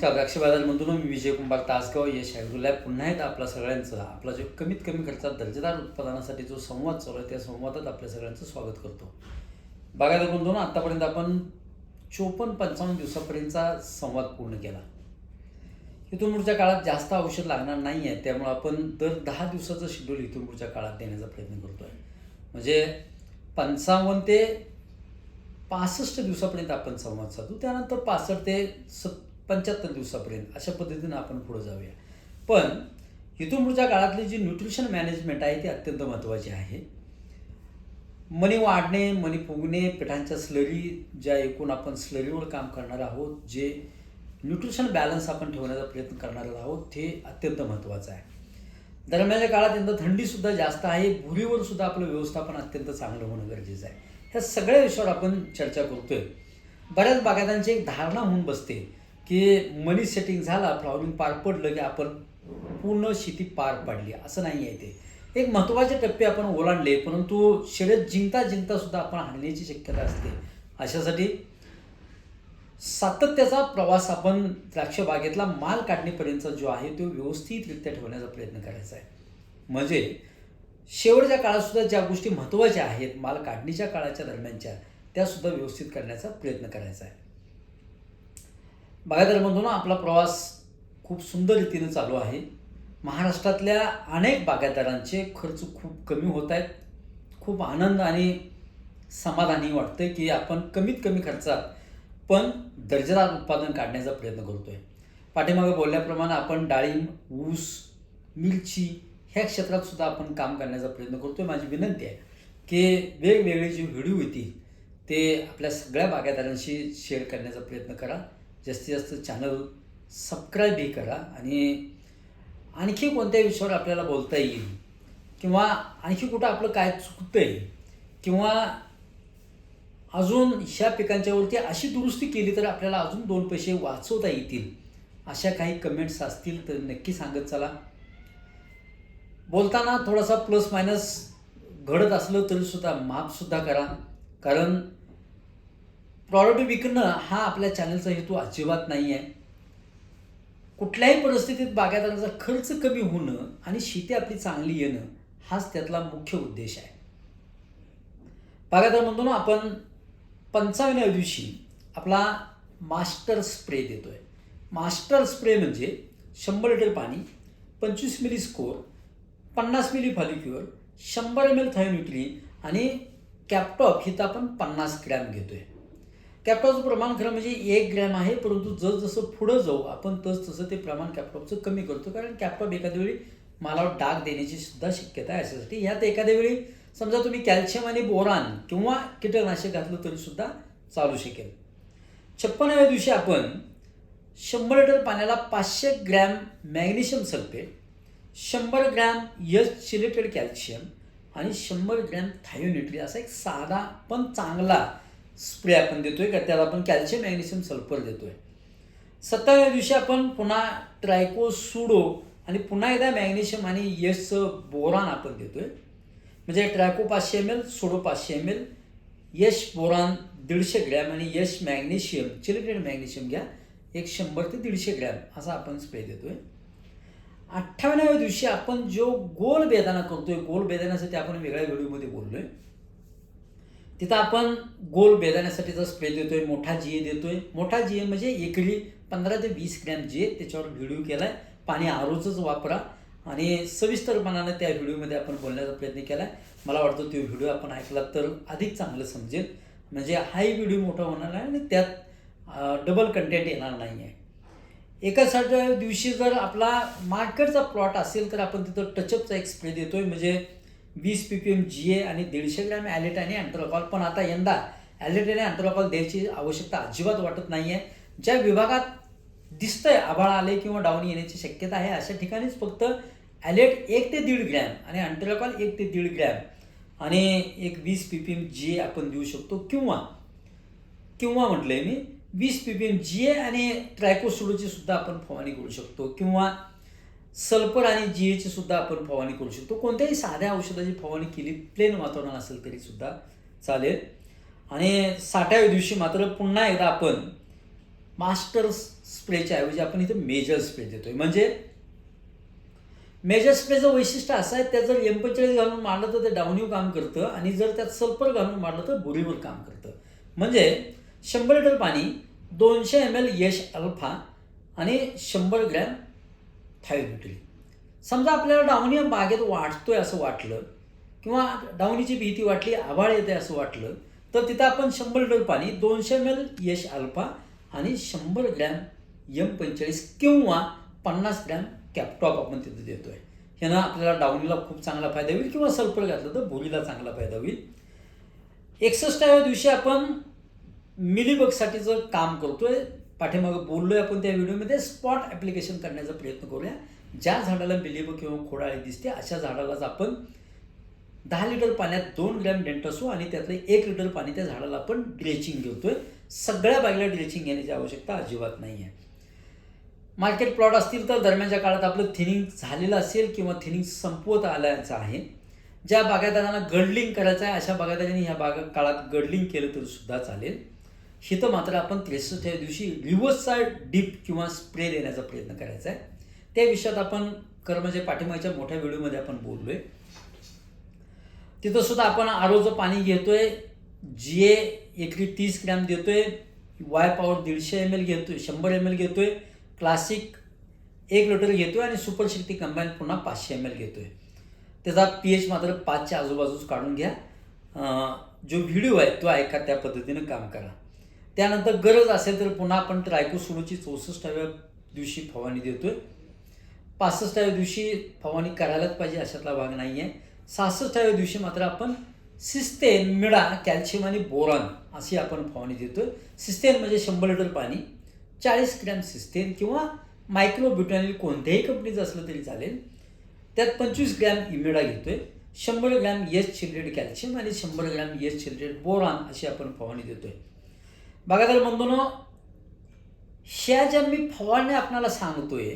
नमस्कार द्राक्षबाजारमधून मी विजय कुंभार तासगाव. यश ॲग्रोलॅब पुन्हा एकदा आपल्या सगळ्यांचं आपला जो कमीत कमी खर्चात दर्जेदार उत्पादनासाठी जो संवाद चालू आहे त्या संवादात आपल्या सगळ्यांचं स्वागत करतो. बघायला गुंतवून आत्तापर्यंत आपण चोपन्न पंचावन्न दिवसापर्यंतचा संवाद पूर्ण केला. इथून पुढच्या काळात जास्त औषध लागणार नाही आहे त्यामुळे आपण दर दहा दिवसाचं शेड्यूल इथून पुढच्या काळात देण्याचा प्रयत्न करतो आहे म्हणजे पंचावन्न ते पासष्ट दिवसापर्यंत आपण संवाद साधू त्यानंतर पासष्ट ते सत्तर पंच्याहत्तर दिवसापर्यंत अशा पद्धतीनं आपण पुढे जाऊया. पण इथून पुढच्या काळातली जी न्यूट्रिशन मॅनेजमेंट आहे ती अत्यंत महत्त्वाची आहे. मणी वाढणे मणी फुगणे पिठांच्या स्लरी ज्या एकूण आपण स्लरीवर काम करणार आहोत जे न्यूट्रिशन बॅलन्स आपण ठेवण्याचा प्रयत्न करणार आहोत ते अत्यंत महत्त्वाचं आहे. दरम्यानच्या काळात यंदा थंडीसुद्धा जास्त आहे भुरीवर सुद्धा आपलं व्यवस्थापन अत्यंत चांगलं होणं गरजेचं आहे. ह्या सगळ्या विषयावर आपण चर्चा करतोय. बऱ्याच बागायतांची एक धारणा होऊन बसते. की मनी सेटिंग झाला फ्लॉवरिंग पार पडलं की आपण पूर्ण शेती पार पाडली. असं नाही आहे ते. एक महत्त्वाचे टप्पे आपण ओलांडले परंतु शर्यत जिंकता जिंकता सुद्धा आपण हारण्याची शक्यता असते. अशासाठी सातत्याचा प्रवास आपण द्राक्ष बागेतला माल काढणीपर्यंतचा जो आहे तो व्यवस्थितरित्या ठेवण्याचा प्रयत्न करायचा आहे. म्हणजे शेवटच्या काळातसुद्धा ज्या गोष्टी महत्त्वाच्या आहेत माल काढणीच्या काळाच्या दरम्यानच्या त्यासुद्धा व्यवस्थित करण्याचा प्रयत्न करायचा आहे. बागायतदारांमधून आपला प्रवास खूप सुंदर रीतीने चालू आहे. महाराष्ट्रातल्या अनेक बागायतदारांचे खर्च खूप कमी होत आहेत. खूप आनंद आणि समाधानी वाटतं की आपण कमीत कमी खर्चात पण दर्जेदार उत्पादन काढण्याचा प्रयत्न करतोय. पाठीमागे बोलल्याप्रमाणे आपण डाळिंब ऊस मिरची ह्या क्षेत्रात सुद्धा आपण काम करण्याचा प्रयत्न करतोय. माझी विनंती आहे की वेगवेगळे जे व्हिडिओ येतील ते आपल्या सगळ्या बागायतदारांशी शेअर करण्याचा प्रयत्न करा. जास्तीत जास्त चॅनल सबस्क्राईबही करा आणि आणखी कोणत्या विषयावर आपल्याला बोलता येईल किंवा आणखी कुठं आपलं काय चुकतं आहे किंवा अजून ह्या पिकांच्यावरती अशी दुरुस्ती केली तर आपल्याला अजून दोन पैसे वाचवता येतील. अशा काही कमेंट्स असतील तर नक्की सांगत चला. बोलताना थोडासा प्लस मायनस घडत असलं तरीसुद्धा माफसुद्धा करा. कारण प्रॉडक्ट विकणं हा आपल्या चॅनलचा हेतू अजिबात नाही आहे कुठल्याही परिस्थितीत बागायतदारांचा खर्च कमी होणं आणि शेती आपली चांगली येणं हाच त्यातला मुख्य उद्देश आहे. बागायतदार म्हणतो ना आपण पंचावन्या दिवशी आपला मास्टर स्प्रे देतोय. मास्टर स्प्रे म्हणजे शंभर लिटर पाणी पंचवीस मिली स्कोर पन्नास मिली फॉलिक्युअर शंभर एम एल थायोन्युट्री आणि कॅपटॉप हिथं आपण पन्नास ग्रॅम घेतोय. कॅप्टॉपचं प्रमाण खरं म्हणजे एक ग्रॅम आहे परंतु जसजसं पुढं जाऊ आपण तस तसं ते प्रमाण कॅपटॉपचं कमी करतो कारण कॅपटॉप एखाद्या वेळी मालावर डाग देण्याची सुद्धा शक्यता आहे अशासाठी यात एखाद्या वेळी समजा तुम्ही कॅल्शियम आणि बोरान किंवा कीटकनाशक घातलं तरी सुद्धा चालू शकेल. छप्पनाव्या दिवशी आपण शंभर लिटर पाण्याला पाचशे ग्रॅम मॅग्नेशियम सल्फेट शंभर ग्रॅम यस चिलेटेड कॅल्शियम आणि शंभर ग्रॅम थायोन्युट्री असा एक साधा पण चांगला स्प्रे आपण देतोय का? त्याला आपण कॅल्शियम मॅग्नेशियम सल्फर देतोय. सत्ताव्या दिवशी आपण पुन्हा ट्रायको सुडो आणि पुन्हा एकदा मॅग्नेशियम आणि यशचं बोरान आपण देतोय. म्हणजे ट्रॅको पाचशे एम एल सोडो पाचशे एम एल यश बोरान दीडशे ग्रॅम आणि यश मॅग्नेशियम चिलग्रेड मॅग्नेशियम घ्या. एक शंभर ते दीडशे ग्रॅम असा आपण स्प्रे देतोय. अठ्ठावन्नाव्या दिवशी आपण जो गोल बेदाना करतोय गोल बेदानासाठी आपण वेगळ्या व्हिडिओमध्ये बोललोय. तिथं आपण गोल बेदाण्यासाठीचा स्प्रे देतोय मोठा जीए देतोय. मोठा जीए म्हणजे एकरी पंधरा ते वीस ग्रॅम जीए त्याच्यावर व्हिडिओ केला आहे पाणी आरोचच वापरा. आणि सविस्तरपणानं त्या व्हिडिओमध्ये आपण बोलण्याचा प्रयत्न केला आहे मला वाटतं तो व्हिडिओ आपण ऐकला तर अधिक चांगलं समजेल. म्हणजे हाही व्हिडिओ मोठा होणार नाही आणि त्यात डबल कंटेंट येणार नाही आहे एकासाठी दिवशी जर आपला मार्केटचा प्लॉट असेल तर आपण तिथं टचअपचा एक स्प्रे देतोय. म्हणजे वीस P P M G A आणि दीडशे ग्रॅम ॲलेट आणि अँट्रोकॉल. पण आता यंदा ॲलेट आणि अँट्रोकॉल द्यायची आवश्यकता अजिबात वाटत नाही आहे ज्या विभागात दिसतंय आभाळ आले किंवा डाऊन येण्याची शक्यता आहे अशा ठिकाणीच फक्त ॲलेट एक ते दीड ग्रॅम आणि अँट्रोकॉल एक ते दीड ग्रॅम आणि एक वीस P P M G A आपण देऊ शकतो. किंवा किंवा म्हटलंय मी वीस P P M G A आणि ट्रायकोसुडोची सुद्धा आपण फवारणी करू शकतो. किंवा सल्फर आणि जी एची सुद्धा आपण फवारणी करू शकतो. कोणत्याही साध्या औषधाची फवारणी केली प्लेन वातावरण असेल तरी सुद्धा चालेल. आणि साठाव्या दिवशी मात्र पुन्हा एकदा आपण मास्टर स्प्रेच्या ऐवजी आपण इथं मेजर स्प्रे देतोय. म्हणजे मेजर स्प्रेचं वैशिष्ट्य असं आहे त्यात जर एम घालून मारलं तर ते डाऊनिव काम करतं आणि जर त्यात सल्फर घालून मारलं तर बुरीवर काम करतं. म्हणजे शंभर लिटर पाणी दोनशे एम एल यश अल्फा आणि शंभर ग्रॅम थायोब्युटिल समजा आपल्याला डावणी बागेत वाटतोय असं वाटलं किंवा डावणीची भीती वाटली आभाळ येते असं वाटलं तर तिथं आपण शंभर लिटर पाणी दोनशे एम एल यश अल्फा आणि शंभर ग्रॅम यम पंचेचाळीस किंवा पन्नास ग्रॅम कॅपटॉप आपण तिथं देतोय. ह्यानं आपल्याला डावणीला खूप चांगला फायदा होईल किंवा सल्फर घातलं तर भुलीला चांगला फायदा होईल. एकसष्टाव्या दिवशी आपण मिलीबगसाठीचं काम करतोय पाठीमागं बोललोय आपण त्या व्हिडिओमध्ये स्पॉट ॲप्लिकेशन करण्याचा प्रयत्न करूया. ज्या झाडाला मिलीबग किंवा खोडाळी दिसते अशा झाडालाच आपण दहा लिटर पाण्यात दोन ग्रॅम डेंटसो आणि त्यातलं एक लिटर पाणी त्या झाडाला आपण ड्रेचिंग घेतोय. सगळ्या बागेला ड्रेचिंग घेण्याची आवश्यकता अजिबात नाही आहे मार्केट प्लॉट असतील तर दरम्यानच्या काळात आपलं थिनिंग झालेलं असेल किंवा थिनिंग संपवत आल्याचं आहे. ज्या बागायतदारांना गडलिंग करायचं आहे अशा बागायतदारांनी ह्या बागा काळात गडलिंग केलं तरी सुद्धा चालेल. हिथं मात्र आपण त्रेसष्टव्या दिवशी रिव्हर्सचा डीप किंवा स्प्रे देण्याचा प्रयत्न करायचा आहे त्या विषयात आपण कर्मच्या म्हणजे पाठिंबाच्या मोठ्या व्हिडिओमध्ये आपण बोललोय. तिथं सुद्धा आपण आरोचं पाणी घेतोय. जी ए एकरी तीस ग्रॅम देतोय. वाय पावर दीडशे एम एल घेतोय शंभर एम एल घेतोय. क्लासिक एक लिटर घेतोय आणि सुपर शक्ती कंबाईन पुन्हा पाचशे एम एल घेतोय. त्याचा पी एच मात्र पाचच्या आजूबाजूच काढून घ्या. जो व्हिडिओ आहे तो ऐका त्या पद्धतीनं काम करा. त्यानंतर गरज असेल तर पुन्हा आपण ट्रायकोसोडोची चौसष्टाव्या दिवशी फवारणी देतोय. पासष्टाव्या दिवशी फवारणी करायलाच पाहिजे अशातला भाग नाही आहे सहासष्टाव्या दिवशी मात्र आपण सिस्तेन मिळा कॅल्शियम आणि बोरॉन अशी आपण फवारणी देतोय. सिस्तेन म्हणजे शंभर लिटर पाणी चाळीस ग्रॅम सिस्तेन किंवा मायक्रोब्युटॅनिल कोणत्याही कंपनीचं असलं तरी चालेल. त्यात पंचवीस ग्रॅम इमिडा घेतोय. शंभर ग्रॅम एस चिल्ड्रेड कॅल्शियम आणि शंभर ग्रॅम एस चिल्ड्रेड बोरॉन अशी आपण फवारणी देतोय. बघा तर बंधून ह्या ज्या मी फवारण्या आपणाला सांगतोय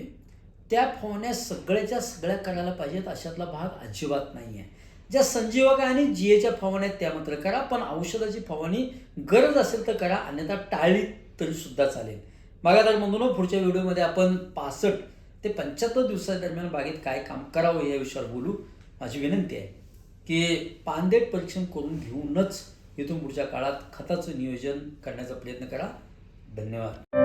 त्या फवारण्या सगळ्याच्या सगळ्या करायला पाहिजेत अशातला भाग अजिबात नाही आहे ज्या संजीवक आणि जीएच्या फवारण्या आहेत त्या मात्र करा पण औषधाची फवारणी गरज असेल तर करा अन्यथा टाळली तरी सुद्धा चालेल. बघा तर बंधून पुढच्या व्हिडिओमध्ये आपण पासष्ट ते पंच्याहत्तर दिवसादरम्यान बागेत काय काम करावं या विषयावर बोलू. माझी विनंती आहे की पानदेट परीक्षण करून घेऊनच इथून पुढच्या काळात खताचं नियोजन करण्याचा प्रयत्न करा. धन्यवाद.